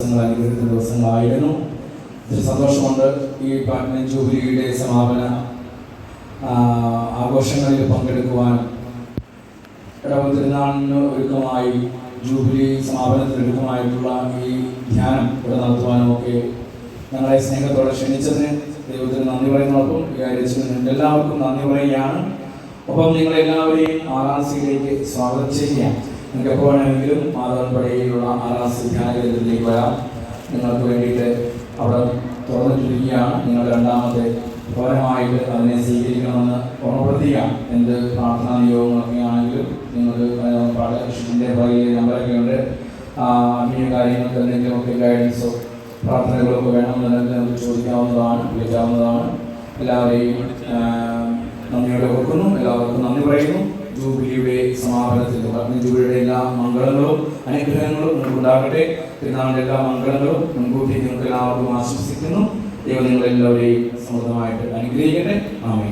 അനുഗ്രഹിക്കുന്ന ദിവസങ്ങളായിരുന്നു. സന്തോഷമുണ്ട് ഈ പാട്ടിന് ജൂബിലിയുടെ സമാപന ആഘോഷങ്ങളിൽ പങ്കെടുക്കുവാൻ ഇടവ തിരുനാളിന് ഒരുക്കമായി ജൂബിലി സമാപനത്തിന് ഒരുക്കമായിട്ടുള്ള ഈ ധ്യാനം ഇവിടെ നടത്തുവാനും ഒക്കെ ഞങ്ങളെ സ്നേഹത്തോടെ ക്ഷണിച്ചതിന് ദൈവത്തിന് നന്ദി പറയുന്നതോടൊപ്പം കാര്യത്തിൽ എല്ലാവർക്കും നന്ദി പറയുകയാണ്. ഒപ്പം നിങ്ങളെല്ലാവരെയും ആറാസിയിലേക്ക് സ്വാഗതം ചെയ്യാം വേണമെങ്കിലും മാതാവൻപടയിലുള്ള ആറാസി ധ്യാന കേന്ദ്രത്തിലേക്ക് വരാം. നിങ്ങൾക്ക് വേണ്ടിയിട്ട് അവിടെ തുറന്നിട്ടിരിക്കുകയാണ്. നിങ്ങളുടെ രണ്ടാമത്തെ ഭവനമായിട്ട് അതിനെ സ്വീകരിക്കണമെന്ന് ഓർമ്മപ്പെടുത്തുകയാണ് എന്ത് പ്രാർത്ഥനാ നിയോഗങ്ങളൊക്കെ ആണെങ്കിലും നിങ്ങൾ പാഠകൃഷ്ണന്റെ പുറകിൽ നമ്പറൊക്കെ ഉണ്ട്. ആത്മീയ കാര്യങ്ങൾക്ക് എന്തെങ്കിലുമൊക്കെ ഗൈഡൻസോ പ്രാർത്ഥനകളൊക്കെ വേണമെന്നുണ്ടെങ്കിൽ നമുക്ക് ചോദിക്കാവുന്നതാണ് വിളിക്കാവുന്നതാണ്. എല്ലാവരെയും നന്ദിയോടെ ഓർക്കുന്നു. എല്ലാവർക്കും നന്ദി പറയുന്നു. ജൂബിലിയുടെ സമാപനത്തിൽ പറഞ്ഞു ജൂബിലിയുടെ എല്ലാ മംഗളങ്ങളും അനുഗ്രഹങ്ങളും നിങ്ങൾക്ക് ഉണ്ടാകട്ടെ പെരുന്നാളിന്റെ എല്ലാ മംഗളങ്ങളും മുൻകൂട്ടി നിങ്ങൾക്ക് എല്ലാവർക്കും ആശംസിക്കുന്നു. ദൈവം നിങ്ങളെല്ലാവരെയും സമൃദ്ധമായിട്ട് അനുഗ്രഹിക്കട്ടെ. ആമേ